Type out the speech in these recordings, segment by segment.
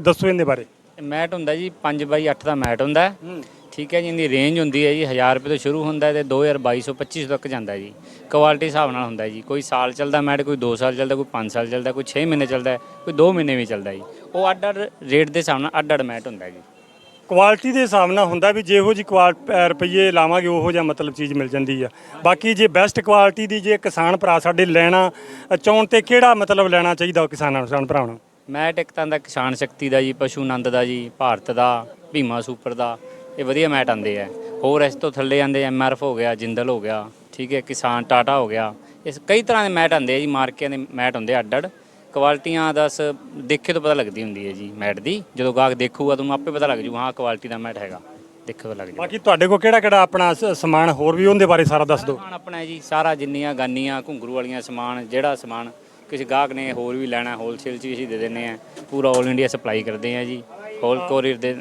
ਦੱਸੋ ਇਹਦੇ ਬਾਰੇ। ਮੈਟ ਹੁੰਦਾ ਜੀ 5 ਬਾਈ 8 ਦਾ ਮੈਟ ਹੁੰਦਾ। ਹੈ। ਠੀਕ ਹੈ ਜੀ ਇਹਦੀ ਰੇਂਜ ਹੁੰਦੀ ਹੈ ਜੀ 1000 ਰੁਪਏ ਤੋਂ ਸ਼ੁਰੂ ਹੁੰਦਾ ਹੈ ਤੇ 2200 2500 ਤੱਕ ਜਾਂਦਾ ਹੈ ਜੀ। ਕੁਆਲਿਟੀ ਹਿਸਾਬ ਨਾਲ ਹੁੰਦਾ ਹੈ ਜੀ। ਕੋਈ ਸਾਲ ਚੱਲਦਾ ਮੈਟ ਕੋਈ 2 ਸਾਲ ਚੱਲਦਾ ਕੋਈ 5 ਸਾਲ ਚੱਲਦਾ ਕੋਈ 6 ਮਹੀਨੇ ਚੱਲਦਾ ਹੈ, ਕੋਈ 2 ਮਹੀਨੇ ਵੀ ਚੱਲਦਾ ਜੀ। ਉਹ ਅੱਡ ਅੱਡ ਰੇਟ ਦੇ ਹਿਸਾਬ ਨਾਲ ਅੱਡ ਅੱਡ ਮੈਟ ਹੁੰਦਾ ਹੈ ਜੀ। ਕੁਆਲਿਟੀ ਦੇ ਹਿਸਾਬ ਨਾਲ ਹੁੰਦਾ ਵੀ ਜਿਹੋ ਜੀ ਕੁਆਲ ਰੁਪਏ ਲਾਵਾਂਗੇ ਉਹੋ ਜਿਹਾ ਮਤਲਬ ਚੀਜ਼ ਮਿਲ ਜਾਂਦੀ ਆ। ਬਾਕੀ ਜੇ ਬੈਸਟ ਕੁਆਲਿਟੀ ਦੀ ਜੇ ਕਿਸਾਨ ਭਰਾ ਸਾਡੇ ਲੈਣਾ ਅ, ਚਾਹੁਣ ਤੇ ਕਿਹੜਾ ਮਤਲਬ ਲੈਣਾ ਚਾਹੀਦਾ ਉਹ ਕਿਸਾਨਾਂ ਨੂੰ ਕਿਸਾਨ ਭਰਾਵਾਂ ਨੂੰ? ਮੈਟ ਇੱਕ ਤਾਂ ਦਾ ਕਿਸਾਨ ਸ਼ਕਤੀ ਦਾ ਜੀ ਪਸ਼ੂ ਆਨੰਦ ਦਾ ਜੀ ਭਾਰਤ ਦਾ ਭੀਮਾ ਸੁਪਰ ਦਾ ਇਹ ਵਧੀਆ ਮੈਟ ਆਂਦੇ ਆ। ਹੋਰ ਇਸ ਤੋਂ ਥੱਲੇ ਆਂਦੇ ਐਮਆਰਐਫ ਹੋ ਗਿਆ ਜਿੰਦਲ ਹੋ ਗਿਆ ਠੀਕ ਹੈ ਕਿਸਾਨ ਟਾਟਾ ਹੋ ਗਿਆ। ਇਸ ਕਈ ਤਰ੍ਹਾਂ ਦੇ ਮੈਟ ਆਂਦੇ ਆ ਜੀ ਮਾਰਕਿਆਂ ਦੇ ਮੈਟ ਹੁੰਦੇ ਆ ਅੱਡ ਅੱਡ ਕੁਆਲਿਟੀਆਂ ਦੱਸ ਦੇਖੇ ਤੋਂ ਪਤਾ ਲੱਗਦੀ ਹੁੰਦੀ ਹੈ ਜੀ ਮੈਟ ਦੀ। ਜਦੋਂ ਗਾਹਕ ਦੇਖੂਗਾ ਤੁਹਾਨੂੰ ਆਪੇ ਪਤਾ ਲੱਗ ਜੂ ਹਾਂ ਕੁਆਲਿਟੀ ਦਾ ਮੈਟ ਹੈਗਾ। ਦੇਖੇ ਤੋਂ ਲੱਗ ਜੂ। ਬਾਕੀ ਤੁਹਾਡੇ ਕੋਲ ਕਿਹੜਾ ਕਿਹੜਾ ਆਪਣਾ ਸ- ਸਮਾਨ ਹੋਰ ਵੀ ਉਹਦੇ ਬਾਰੇ ਸਾਰਾ ਦੱਸ ਦਿਓ। ਸਮਾਨ ਆਪਣਾ ਹੈ ਜੀ ਸਾਰਾ ਜਿੰਨੀਆਂ ਗਾਨੀਆਂ ਘੁੰਗਰੂ ਵਾਲੀਆਂ ਸਮਾਨ ਜਿਹੜਾ ਸਮਾਨ ਕਿਸੇ ਗਾਹਕ ਨੇ ਹੋਰ ਵੀ ਲੈਣਾ ਹੋਲਸੇਲ 'ਚ ਵੀ ਅਸੀਂ ਦੇ ਦਿੰਨੇ ਆ ਪੂਰਾ 올 ਇੰਡੀਆ ਸਪਲਾਈ ਕਰਦੇ ਆ ਜੀ। ਹੋਲ ਕੋਰੀਅਰ ਦੇ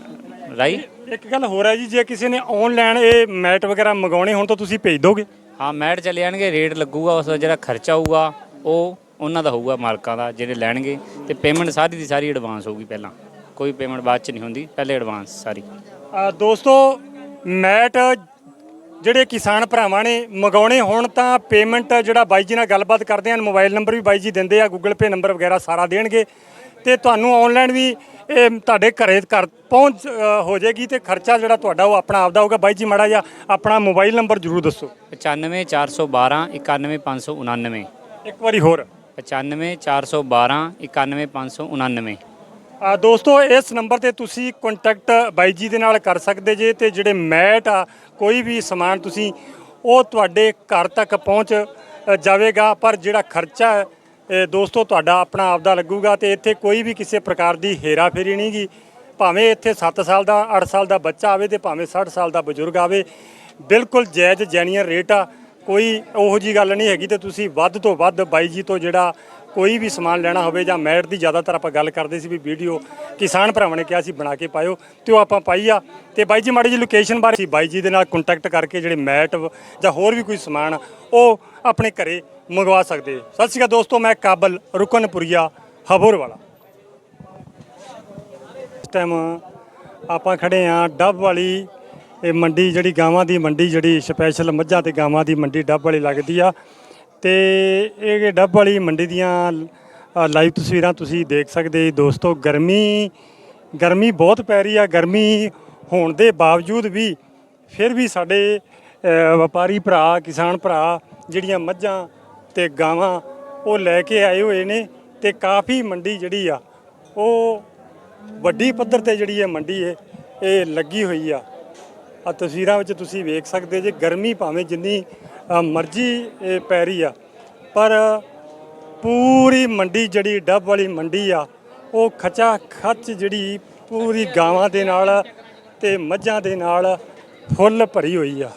ਰਾਈ? ਇੱਕ ਗੱਲ ਹੋਰ ਹੈ ਜੀ ਜੇ ਕਿਸੇ ਨੇ ਆਨਲਾਈਨ ਇਹ ਮੈਟ ਵਗੈਰਾ ਮੰਗਾਉਣੇ ਹੋਣ ਤਾਂ ਤੁਸੀਂ ਭੇਜ ਦੋਗੇ? ਹਾਂ ਮੈਟ ਚਲੇ ਜਾਣਗੇ ਰੇਟ ਲੱਗੂਗਾ ਉਸ ਦਾ ਜਿਹੜਾ ਖਰਚਾ ਹੋਊਗਾ ਉਹ ਉਹਨਾਂ ਦਾ ਹੋਊਗਾ ਮਾਲਕਾਂ ਦਾ ਜਿਹੜੇ ਲੈਣਗੇ। ਤੇ ਪੇਮੈਂਟ ਸਾਰੀ ਦੀ ਸਾਰੀ ਐਡਵਾਂਸ ਹੋਊਗੀ ਪਹਿਲਾਂ। ਕੋਈ ਪੇਮੈਂਟ ਬਾਅਦ ਚ ਨਹੀਂ ਹੁੰਦੀ ਪਹਿਲੇ ਐਡਵਾਂਸ ਸਾਰੀ। ਦੋਸਤੋ ਮੈਟ ਜਿਹੜੇ ਕਿਸਾਨ ਭਰਾਵਾਂ ਨੇ ਮੰਗਾਉਣੇ ਹੋਣ ਤਾਂ ਪੇਮੈਂਟ ਜਿਹੜਾ ਬਾਈ ਜੀ ਨਾਲ ਗੱਲਬਾਤ ਕਰਦੇ ਹਨ ਮੋਬਾਈਲ ਨੰਬਰ ਵੀ ਬਾਈ ਜੀ ਦਿੰਦੇ ਆ ਗੂਗਲ ਪੇ ਨੰਬਰ ਵਗੈਰਾ ਸਾਰਾ ਦੇਣਗੇ। ਤੇ ਤੁਹਾਨੂੰ ਆਨਲਾਈਨ ਵੀ ਇਹ ਤੁਹਾਡੇ ਘਰੇ ਘਰ ਪਹੁੰਚ ਹੋ ਜਾਏਗੀ ਤੇ ਖਰਚਾ ਜਿਹੜਾ ਤੁਹਾਡਾ ਉਹ ਆਪਣਾ ਆਪਦਾ ਹੋਊਗਾ। ਬਾਈ ਜੀ ਮਾੜਾ ਜਿਹਾ ਆਪਣਾ ਮੋਬਾਈਲ ਨੰਬਰ ਜ਼ਰੂਰ ਦੱਸੋ। 95 412 91599 ਇੱਕ ਵਾਰੀ ਹੋਰ। 95 412 91599 ਆ ਦੋਸਤੋ ਇਸ ਨੰਬਰ ਤੇ ਤੁਸੀਂ ਕੰਟੈਕਟ ਬਾਈ ਜੀ ਦੇ ਨਾਲ ਕਰ ਸਕਦੇ ਜੇ ਤੇ ਜਿਹੜੇ ਮੈਟ ਆ ਕੋਈ ਵੀ ਸਮਾਨ ਤੁਸੀਂ ਉਹ ਤੁਹਾਡੇ ਘਰ ਤੱਕ ਪਹੁੰਚ ਜਾਵੇਗਾ। ਪਰ ਜਿਹੜਾ ਖਰਚਾ ਹੈ, ਦੋਸਤੋ ਤੁਹਾਡਾ ਆਪਣਾ ਆਪਦਾ ਲੱਗੂਗਾ ਤੇ ਇੱਥੇ ਕੋਈ ਵੀ ਕਿਸੇ ਪ੍ਰਕਾਰ ਦੀ ਹੇਰਾ ਫੇਰੀ ਨਹੀਂਗੀ ਭਾਵੇਂ ਇੱਥੇ 7 ਸਾਲ ਦਾ 8 ਸਾਲ ਦਾ ਬੱਚਾ ਆਵੇ ਤੇ ਭਾਵੇਂ 60 ਸਾਲ ਦਾ ਬਜ਼ੁਰਗ ਆਵੇ। ਬਿਲਕੁਲ ਜਾਇਜ਼ ਜੈਨੀਅਨ ਰੇਟ ਆ। ਕੋਈ ਉਹੋ ਜੀ ਗੱਲ ਨਹੀਂ ਹੈਗੀ ਤੇ ਤੁਸੀਂ ਵੱਧ ਤੋਂ ਵੱਧ ਬਾਈ ਜੀ ਤੋਂ ਜਿਹੜਾ ਕੋਈ ਵੀ ਸਮਾਨ ਲੈਣਾ ਹੋਵੇ ਜਾਂ ਮੈਟ ਦੀ ਜ਼ਿਆਦਾਤਰ ਆਪਾਂ ਗੱਲ ਕਰਦੇ ਸੀ ਵੀ ਵੀਡੀਓ ਕਿਸਾਨ ਭਰਾਵਾਂ ਨੇ ਕਿਹਾ ਸੀ ਬਣਾ ਕੇ ਪਾਇਓ ਤੇ ਉਹ ਆਪਾਂ ਪਾਈ ਆ। ਤੇ ਬਾਈ ਜੀ ਮਾੜੀ ਜੀ ਲੋਕੇਸ਼ਨ ਬਾਰੇ ਸੀ ਬਾਈ ਜੀ ਦੇ ਨਾਲ ਕੰਟੈਕਟ ਕਰਕੇ ਜਿਹੜੇ ਮੈਟ ਜਾਂ ਹੋਰ ਵੀ ਕੋਈ ਸਮਾਨ ਉਹ ਆਪਣੇ ਘਰੇ ਮੰਗਵਾ ਸਕਦੇ। ਸਤਿ ਸ਼੍ਰੀ ਅਕਾਲ ਦੋਸਤੋ, ਮੈਂ ਕਾਬਲ ਰੁਕਨਪੁਰੀਆ ਹਬੋਰ ਵਾਲਾ ਇਸ ਟਾਈਮ ਆਪਾਂ ਖੜੇ ਆ ਡੱਬ ਵਾਲੀ ਇਹ ਮੰਡੀ ਜਿਹੜੀ ਗਾਵਾਂ ਦੀ ਮੰਡੀ ਜਿਹੜੀ ਸਪੈਸ਼ਲ ਮੱਝਾਂ ਤੇ ਗਾਵਾਂ ਦੀ ਮੰਡੀ ਡੱਬ ਵਾਲੀ ਲੱਗਦੀ ਆ। ਤੇ ਇਹ ਡੱਬ ਵਾਲੀ ਮੰਡੀ ਦੀਆਂ ਲਾਈਵ ਤਸਵੀਰਾਂ ਤੁਸੀਂ ਦੇਖ ਸਕਦੇ ਦੋਸਤੋ। ਗਰਮੀ ਗਰਮੀ ਬਹੁਤ ਪੈ ਰਹੀ ਆ। ਗਰਮੀ ਹੋਣ ਦੇ ਬਾਵਜੂਦ ਵੀ ਫਿਰ ਵੀ ਸਾਡੇ ਵਪਾਰੀ ਭਰਾ, ਕਿਸਾਨ ਭਰਾ ਜਿਹੜੀਆਂ ਮੱਝਾਂ ਤੇ ਗਾਵਾਂ ਉਹ ਲੈ ਕੇ ਆਏ ਹੋਏ ਨੇ ਤੇ ਕਾਫੀ ਮੰਡੀ ਜਿਹੜੀ ਆ, ਉਹ ਵੱਡੀ ਪੱਧਰ ਤੇ ਜਿਹੜੀ ਇਹ ਮੰਡੀ ਹੈ ਇਹ ਲੱਗੀ ਹੋਈ ਆ। ਆ ਤਸਵੀਰਾਂ ਵਿੱਚ ਤੁਸੀਂ ਵੇਖ ਸਕਦੇ ਜੇ ਗਰਮੀ ਭਾਵੇਂ ਜਿੰਨੀ ਮਰਜ਼ੀ ਪੈ ਰਹੀ ਆ। ਪਰ ਪੂਰੀ ਮੰਡੀ ਜਿਹੜੀ ਡੱਬ ਵਾਲੀ ਮੰਡੀ ਆ, ਉਹ ਖਚਾ ਖੱਚ ਜਿਹੜੀ ਪੂਰੀ ਗਾਵਾਂ ਦੇ ਨਾਲ ਤੇ ਮੱਝਾਂ ਦੇ ਨਾਲ ਫੁੱਲ ਭਰੀ ਹੋਈ ਆ।